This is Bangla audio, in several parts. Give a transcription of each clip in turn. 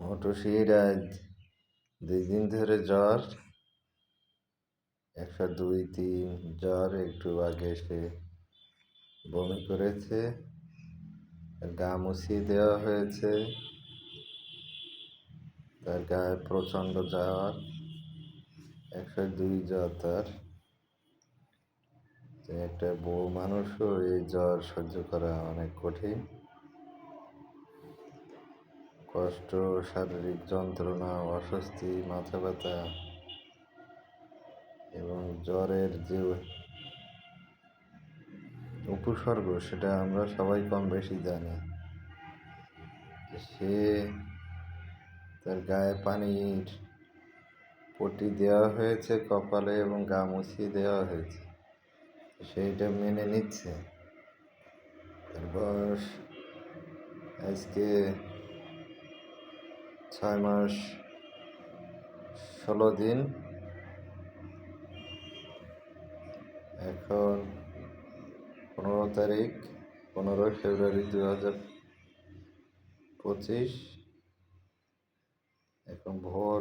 মোটুসির আজ দুই দিন ধরে জ্বর। একশো দুই, তিন, জ্বর একটু আগে সে বমি করেছে। গা মুছিয়ে দেওয়া হয়েছে। তার গায়ে প্রচণ্ড জ্বর। একশো দুই জ্বর তার। একটা বউ মানুষও এই জ্বর সহ্য করা অনেক কঠিন। কষ্ট, শারীরিক যন্ত্রণা, অস্বস্তি মাথা ব্যথা এবং জ্বরের যে উপসর্গ, সেটা আমরা সবাই কম বেশি জানি। সে তার গায়ে পানির পটি দেওয়া হয়েছে, কপালে এবং গা মুছিয়ে দেওয়া হয়েছে। সেইটা মেনে নিচ্ছে। তার বয়স আজকে ছয় মাস, ষোলো দিন। এখন পনেরো তারিখ পনেরোই ফেব্রুয়ারি দু হাজার পঁচিশ। এখন ভোর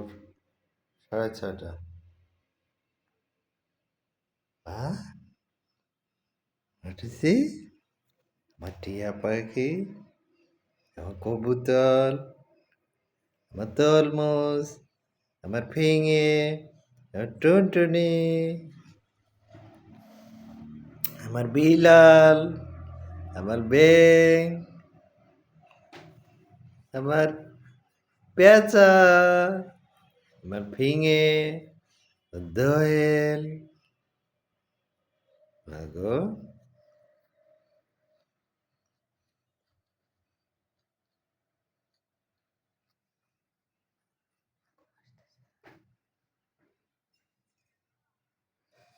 সাড়ে ছয়টা। হ্যাঁ উঠেছি আমার টিয়া পাখি কবুতর? আমার তরমুজ আমার ফিঙে আমার টুনটুনি আমার বিলাল আমার বেং আমার পেঁচা আমার ফিঙে দোয়েল ভাগো